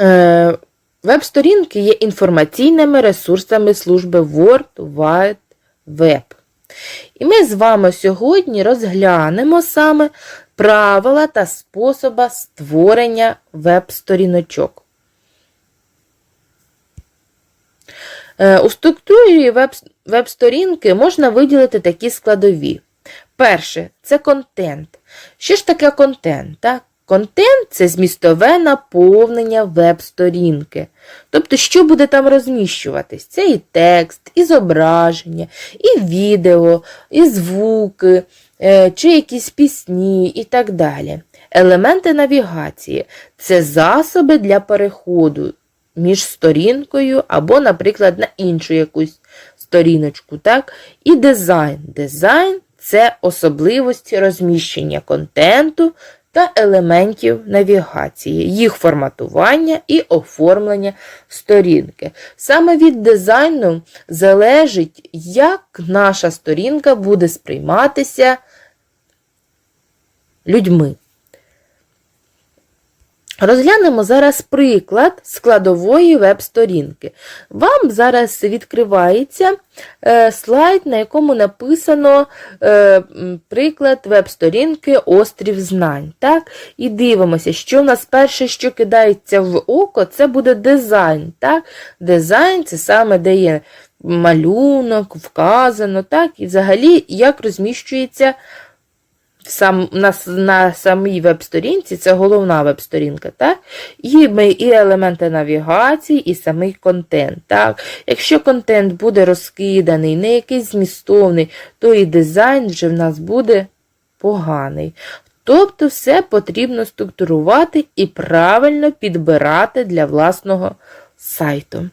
Е, Веб-сторінки є інформаційними ресурсами служби World Wide Web. І ми з вами сьогодні розглянемо саме правила та способи створення веб-сторіночок. Е, У структурі веб-сторінки можна виділити такі складові. Перше це контент. Що ж таке контент? Так? Контент це змістове наповнення веб-сторінки. Тобто, що буде там розміщуватись? Це і текст, і зображення, і відео, і звуки, е, чи якісь пісні і так далі. Елементи навігації це засоби для переходу між сторінкою або, наприклад, на іншу якусь сторіночку. Так? І дизайн. Дизайн це особливості розміщення контенту та елементів навігації, їх форматування і оформлення сторінки. Саме від дизайну залежить, як наша сторінка буде сприйматися людьми. Розглянемо зараз приклад складової веб-сторінки. Вам зараз відкривається е, слайд, на якому написано е, приклад веб-сторінки Острів знань. Так? І дивимося, що в нас перше, що кидається в око, це буде дизайн. Так? Дизайн це саме де є малюнок, вказано, так? і взагалі як розміщується сам, на, на самій веб-сторінці, це головна веб-сторінка, так? І, ми, і елементи навігації, і самий контент. Так? Якщо контент буде розкиданий, не якийсь змістовний, то і дизайн вже в нас буде поганий. Тобто все потрібно структурувати і правильно підбирати для власного сайту.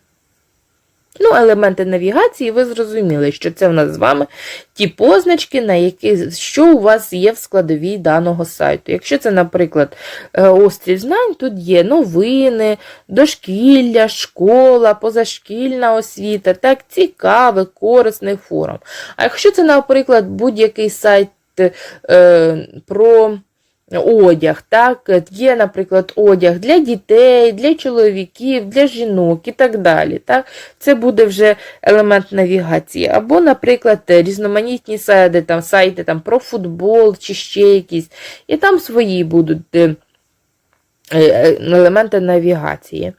Ну, елементи навігації, ви зрозуміли, що це в нас з вами ті позначки, на які, що у вас є в складовій даного сайту. Якщо це, наприклад, е, острів знань, тут є новини, дошкілля, школа, позашкільна освіта, так, цікавий, корисний форум. А якщо це, наприклад, будь-який сайт е, про одяг, так, є, наприклад, одяг для дітей, для чоловіків, для жінок і так далі. Так? Це буде вже елемент навігації. Або, наприклад, різноманітні сайти, там, сайти там, про футбол чи ще якісь. І там свої будуть е, е, елементи навігації.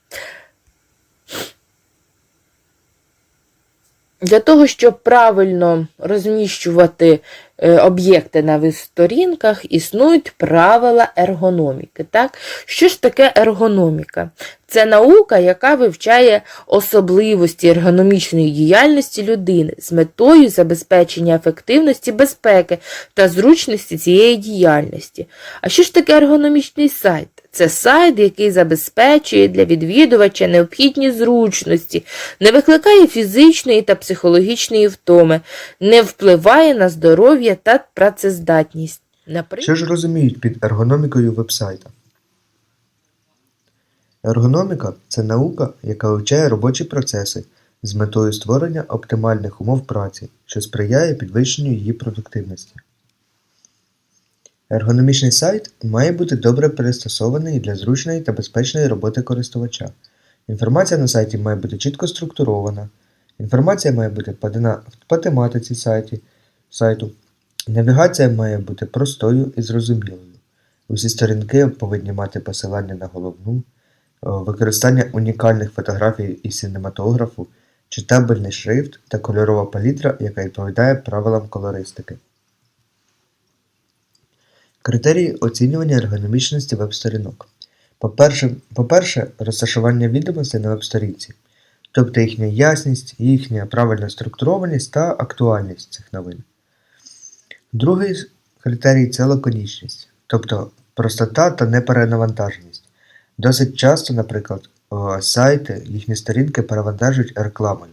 Для того, щоб правильно розміщувати е, об'єкти на веб-сторінках, існують правила ергономіки. Так? Що ж таке ергономіка? Це наука, яка вивчає особливості ергономічної діяльності людини з метою забезпечення ефективності, безпеки та зручності цієї діяльності. А що ж таке ергономічний сайт? Це сайт, який забезпечує для відвідувача необхідні зручності, не викликає фізичної та психологічної втоми, не впливає на здоров'я та працездатність. Наприклад, Що ж розуміють під ергономікою вебсайта? Ергономіка це наука, яка вивчає робочі процеси з метою створення оптимальних умов праці, що сприяє підвищенню її продуктивності. Ергономічний сайт має бути добре пристосований для зручної та безпечної роботи користувача. Інформація на сайті має бути чітко структурована. Інформація має бути подана по тематиці сайті, сайту. Навігація має бути простою і зрозумілою. Усі сторінки повинні мати посилання на головну, використання унікальних фотографій і синематографу, читабельний шрифт та кольорова палітра, яка відповідає правилам колористики. Критерії оцінювання ергономічності веб-сторінок. По-перше, по-перше, розташування відомостей на веб-сторінці, тобто їхня ясність, їхня правильна структурованість та актуальність цих новин. Другий критерій це лаконічність, тобто простота та неперенавантаженість. Досить часто, наприклад, сайти, їхні сторінки перевантажують рекламою.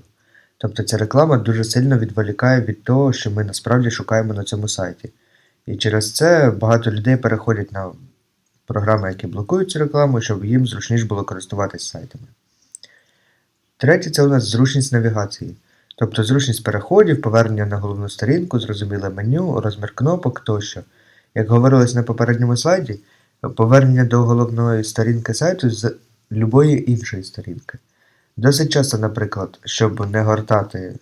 Тобто ця реклама дуже сильно відволікає від того, що ми насправді шукаємо на цьому сайті. І через це багато людей переходять на програми, які блокують цю рекламу, щоб їм зручніше було користуватись сайтами. Третє це у нас зручність навігації. Тобто зручність переходів, повернення на головну сторінку, зрозуміле меню, розмір кнопок тощо. Як говорилось на попередньому слайді, повернення до головної сторінки сайту з- любої іншої сторінки. Досить часто, наприклад, щоб не гортати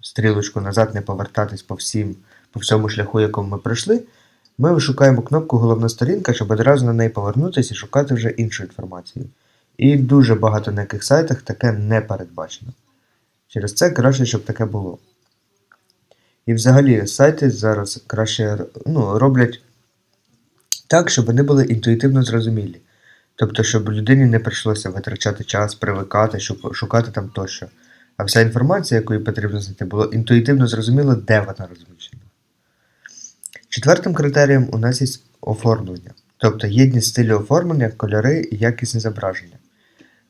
стрілочку назад, не повертатись по всім, по всьому шляху, якому ми пройшли, ми шукаємо кнопку Головна сторінка, щоб одразу на неї повернутися і шукати вже іншу інформацію. І дуже багато на яких сайтах таке не передбачено. Через це краще, щоб таке було. І взагалі сайти зараз краще ну, роблять так, щоб вони були інтуїтивно зрозумілі. Тобто, щоб людині не прийшлося витрачати час, привикати, щоб шукати там тощо. А вся інформація, яку їй потрібно знайти, було інтуїтивно зрозуміло, де вона розміщена. Четвертим критерієм у нас є оформлення, тобто єдність стилю оформлення, кольори і якісне зображення.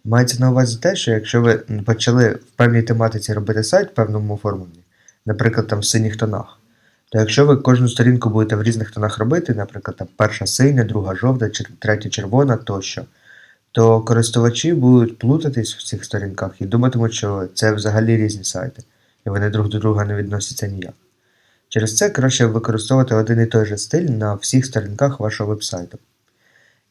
Мається на увазі те, що якщо ви почали в певній тематиці робити сайт в певному оформленні, наприклад, там в синіх тонах, то якщо ви кожну сторінку будете в різних тонах робити, наприклад, там перша синя, друга жовта, третя червона тощо, то користувачі будуть плутатись в цих сторінках і думатимуть, що це взагалі різні сайти, і вони друг до друга не відносяться ніяк. Через це краще використовувати один і той же стиль на всіх сторінках вашого вебсайту.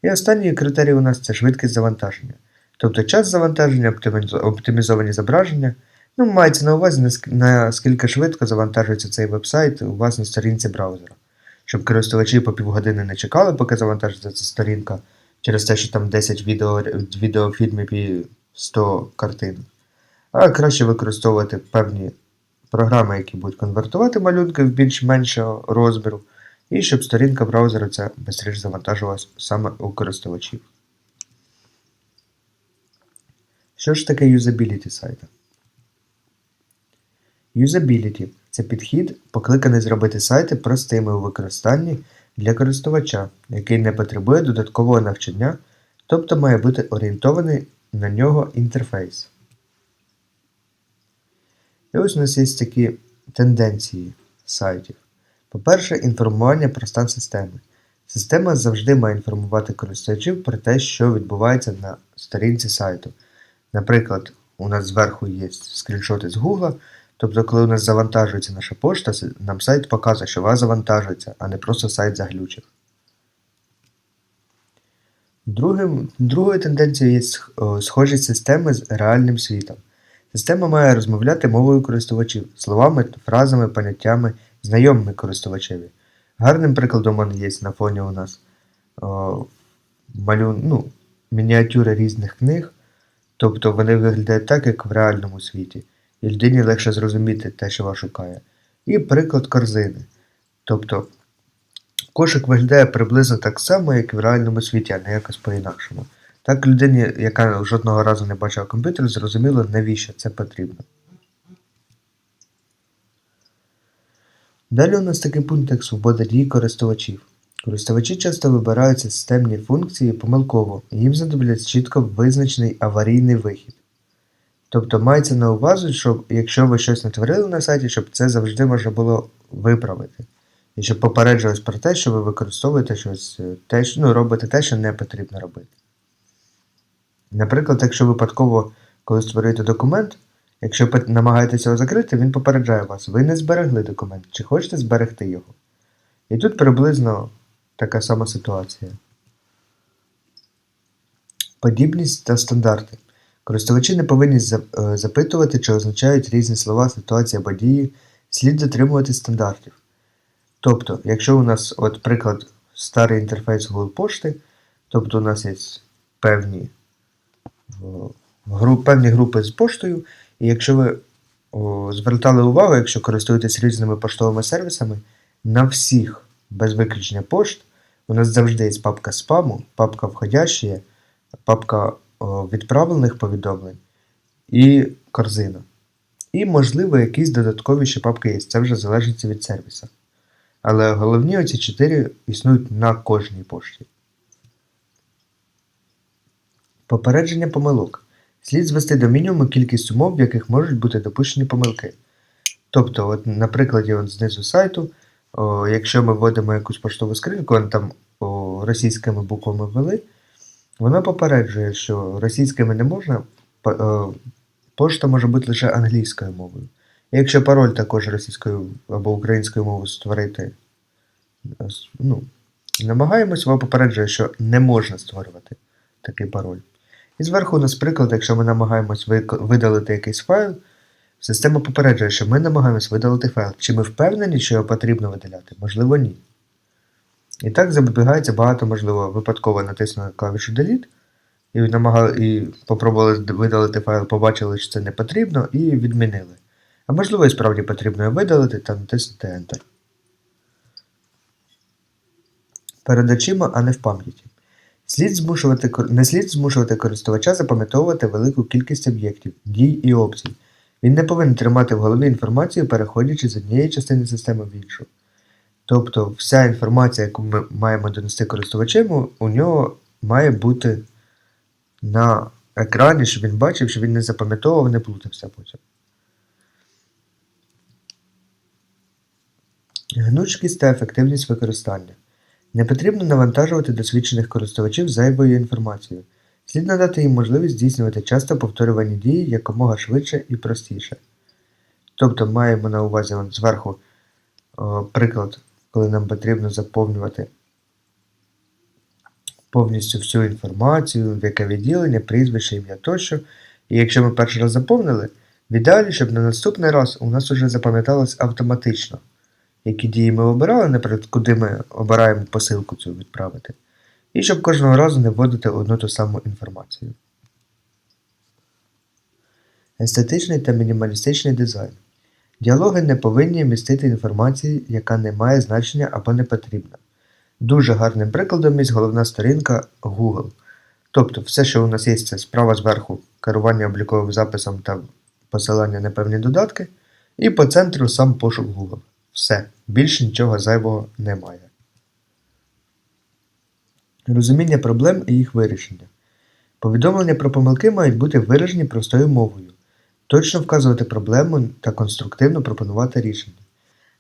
І останній критерій у нас це швидкість завантаження. Тобто час завантаження, оптимізовані зображення. Ну, мається на увазі, наскільки швидко завантажується цей вебсайт у вас на сторінці браузера. Щоб користувачі по півгодини не чекали, поки завантажиться ця сторінка, через те, що там 10 відео, відеофільмів і 100 картин. А краще використовувати певні програми, які будуть конвертувати малюнки в більш меншого розміру, і щоб сторінка браузера ця швидше завантажувалась саме у користувачів. Що ж таке юзабіліті сайта? Юзабіліті це підхід, покликаний зробити сайти простими у використанні для користувача, який не потребує додаткового навчання, тобто має бути орієнтований на нього інтерфейс. І ось у нас є такі тенденції сайтів. По-перше, інформування про стан системи. Система завжди має інформувати користувачів про те, що відбувається на сторінці сайту. Наприклад, у нас зверху є скріншоти з Google, тобто, коли у нас завантажується наша пошта, нам сайт показує, що вона завантажується, а не просто сайт заглючив. Другим, другою тенденцією є сх- о, схожість системи з реальним світом. Система має розмовляти мовою користувачів, словами, фразами, поняттями, знайомими користувачеві. Гарним прикладом он є на фоні у нас о, малюн, ну, мініатюри різних книг, тобто вони виглядають так, як в реальному світі, і людині легше зрозуміти те, що вона шукає. І приклад корзини. Тобто кошик виглядає приблизно так само, як і в реальному світі, а не якось по-інакшому. Так людині, яка жодного разу не бачила комп'ютер, зрозуміло, навіщо це потрібно. Далі у нас такий пункт, як свобода дій користувачів. Користувачі часто вибирають системні функції помилково, і їм знадобляться чітко визначений аварійний вихід. Тобто мається на увазі, що якщо ви щось натворили на сайті, щоб це завжди можна було виправити. І щоб попереджувалось про те, що ви використовуєте щось, е, те, ну, робите те, що не потрібно робити. Наприклад, якщо випадково, коли створюєте документ, якщо намагаєтеся його закрити, він попереджає вас, ви не зберегли документ, чи хочете зберегти його. І тут приблизно така сама ситуація. Подібність та стандарти. Користувачі не повинні е, запитувати, чи означають різні слова, ситуації або дії, слід дотримувати стандартів. Тобто, якщо у нас, от приклад, старий інтерфейс Google пошти, тобто у нас є певні, о, гру- певні групи з поштою, і якщо ви о, звертали увагу, якщо користуєтесь різними поштовими сервісами, на всіх, без виключення пошт, у нас завжди є папка спаму, папка входящі, папка о, відправлених повідомлень і корзина. І, можливо, якісь додаткові ще папки є. Це вже залежить від сервіса. Але головні оці чотири існують на кожній пошті. Попередження помилок. Слід звести до мінімуму кількість умов, в яких можуть бути допущені помилки. Тобто, от, на прикладі от знизу сайту, о, якщо ми вводимо якусь поштову скриньку, он там о, російськими буквами ввели, вона попереджує, що російськими не можна, о, пошта може бути лише англійською мовою. Якщо пароль також російською або українською мовою створити, ну, намагаємось, вона попереджує, що не можна створювати такий пароль. І зверху у нас приклад, якщо ми намагаємось видалити якийсь файл, система попереджує, що ми намагаємось видалити файл. Чи ми впевнені, що його потрібно видаляти? Можливо, ні. І так запобігається багато, можливо, випадково натиснули клавішу Delete і, намагали, і попробували видалити файл, побачили, що це не потрібно, і відмінили. А можливо, і справді потрібно його видалити та натиснути Enter. Перед очима, а не в пам'яті. Слід змушувати, не слід змушувати користувача запам'ятовувати велику кількість об'єктів, дій і опцій. Він не повинен тримати в голові інформацію, переходячи з однієї частини системи в іншу. Тобто вся інформація, яку ми маємо донести користувачеву, у нього має бути на екрані, щоб він бачив, щоб він не запам'ятовував, не плутався потім. Гнучкість та ефективність використання. Не потрібно навантажувати досвідчених користувачів зайвою інформацією. Слід надати їм можливість здійснювати часто повторювані дії якомога швидше і простіше. Тобто маємо на увазі от зверху о, приклад, коли нам потрібно заповнювати повністю всю інформацію, яке відділення, прізвище, ім'я тощо. І якщо ми перший раз заповнили, в ідеалі, щоб на наступний раз у нас вже запам'яталось автоматично, які дії ми обирали, наприклад, куди ми обираємо посилку цю відправити. І щоб кожного разу не вводити одну ту саму інформацію. Естетичний та мінімалістичний дизайн. Діалоги не повинні містити інформації, яка не має значення або не потрібна. Дуже гарним прикладом є головна сторінка Google. Тобто, все, що у нас є, це справа зверху керування обліковим записом та посилання на певні додатки, і по центру сам пошук Google. Все, більш нічого зайвого немає. Розуміння проблем і їх вирішення. Повідомлення про помилки мають бути виражені простою мовою, точно вказувати проблему та конструктивно пропонувати рішення.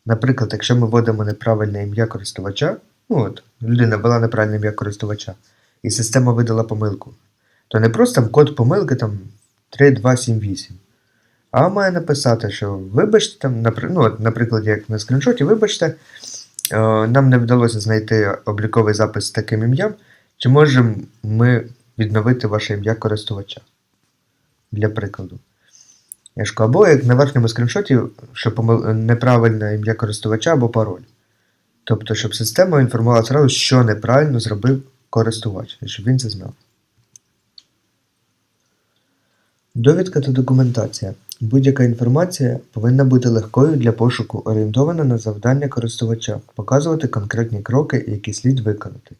Наприклад, якщо ми вводимо неправильне ім'я користувача, ну от, людина ввела неправильне ім'я користувача, і система видала помилку, то не просто там код помилки там 3278, а має написати, що вибачте, там, ну, наприклад, як на скріншоті, вибачте, е, нам не вдалося знайти обліковий запис з таким ім'ям, чи можемо ми відновити ваше ім'я користувача? Для прикладу. Або як на верхньому скріншоті, що помил... неправильне ім'я користувача або пароль. Тобто, щоб система інформувала зразу, що неправильно зробив користувач, і щоб він це знав. Довідка та документація. Будь-яка інформація повинна бути легкою для пошуку, орієнтована на завдання користувача, показувати конкретні кроки, які слід виконати.